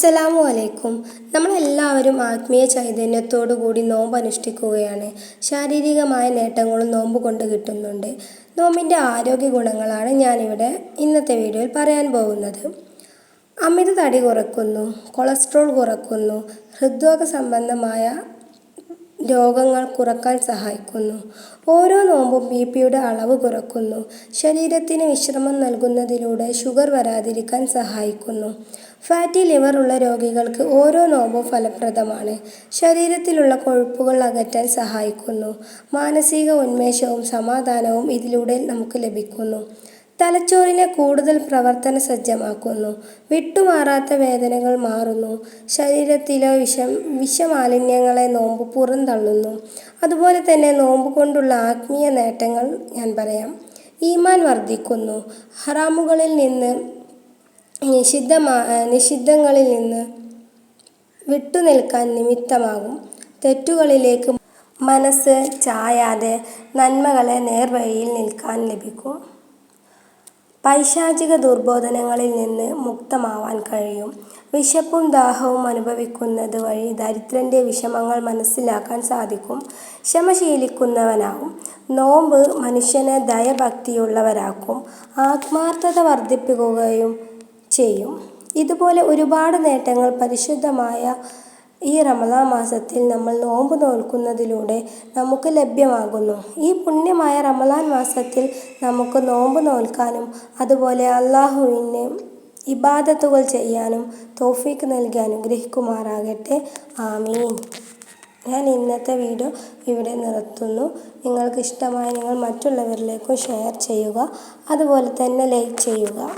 അസ്സലാമു അലൈക്കും. നമ്മളെല്ലാവരും ആത്മീയ ചൈതന്യത്തോടു കൂടി നോമ്പ് അനുഷ്ഠിക്കുകയാണ് ശാരീരികമായ നേട്ടങ്ങളും നോമ്പ് കൊണ്ട് കിട്ടുന്നുണ്ട്. നോമ്പിന്റെ ആരോഗ്യ ഗുണങ്ങളാണ് ഞാനിവിടെ ഇന്നത്തെ വീഡിയോയിൽ പറയാൻ പോകുന്നത്. അമിത തടി കുറയ്ക്കുന്നു കൊളസ്ട്രോൾ കുറയ്ക്കുന്നു ഹൃദ്രോഗ സംബന്ധമായ രോഗങ്ങൾ കുറയ്ക്കാൻ സഹായിക്കുന്നു. ഓരോ നോമ്പും ബി പിയുടെ അളവ് കുറയ്ക്കുന്നു ശരീരത്തിന് വിശ്രമം നൽകുന്നതിലൂടെ ഷുഗർ വരാതിരിക്കാൻ സഹായിക്കുന്നു. ഫാറ്റി ലിവർ ഉള്ള രോഗികൾക്ക് ഓരോ നോമ്പും ഫലപ്രദമാണ്. ശരീരത്തിലുള്ള കൊഴുപ്പുകൾ അകറ്റാൻ സഹായിക്കുന്നു. മാനസിക ഉന്മേഷവും സമാധാനവും ഇതിലൂടെ നമുക്ക് ലഭിക്കുന്നു. തലച്ചോറിനെ കൂടുതൽ പ്രവർത്തന സജ്ജമാക്കുന്നു. വിട്ടുമാറാത്ത വേദനകൾ മാറുന്നു. ശരീരത്തിലെ വിഷം വിഷമാലിന്യങ്ങളെ നോമ്പ് പുറന്തള്ളുന്നു അതുപോലെ തന്നെ നോമ്പ് കൊണ്ടുള്ള ആത്മീയ നേട്ടങ്ങൾ ഞാൻ പറയാം. ഈമാൻ വർദ്ധിക്കുന്നു. ഹറാമുകളിൽ നിന്ന് നിഷിദ്ധമാ നിഷിദ്ധങ്ങളിൽ നിന്ന് വിട്ടുനിൽക്കാൻ നിമിത്തമാകും. തെറ്റുകളിലേക്ക് മനസ്സ് ചായാതെ നന്മകളെ നേർവഴിയിൽ നിൽക്കാൻ ലഭിക്കും. പൈശാചിക ദുർബോധനങ്ങളിൽ നിന്ന് മുക്തമാവാൻ കഴിയും. വിശപ്പും ദാഹവും അനുഭവിക്കുന്നത് വഴി ദരിദ്രന്റെ വിഷമങ്ങൾ മനസ്സിലാക്കാൻ സാധിക്കും. ക്ഷമ ശീലിക്കുന്നവനാവും നോമ്പ് മനുഷ്യനെ ദയഭക്തിയുള്ളവരാക്കും. ആത്മാർത്ഥത വർദ്ധിപ്പിക്കുകയും ചെയ്യും. ഇതുപോലെ ഒരുപാട് നേട്ടങ്ങൾ പരിശുദ്ധമായ ഈ റമദാ മാസത്തിൽ നമ്മൾ നോമ്പ് നോൽക്കുന്നതിലൂടെ നമുക്ക് ലഭ്യമാകുന്നു. ഈ പുണ്യമായ റമദാൻ മാസത്തിൽ നമുക്ക് നോമ്പ് നോൽക്കാനും അതുപോലെ അള്ളാഹുവിന് ഇബാദത്തുകൾ ചെയ്യാനും തോഫീക്ക് നൽകി അനുഗ്രഹിക്കുമാറാകട്ടെ. ആമീൻ. ഞാൻ ഇന്നത്തെ വീഡിയോ ഇവിടെ നിർത്തുന്നു. നിങ്ങൾക്ക് ഇഷ്ടമായി നിങ്ങൾ മറ്റുള്ളവരിലേക്കും ഷെയർ ചെയ്യുക. അതുപോലെ തന്നെ ലൈക്ക് ചെയ്യുക.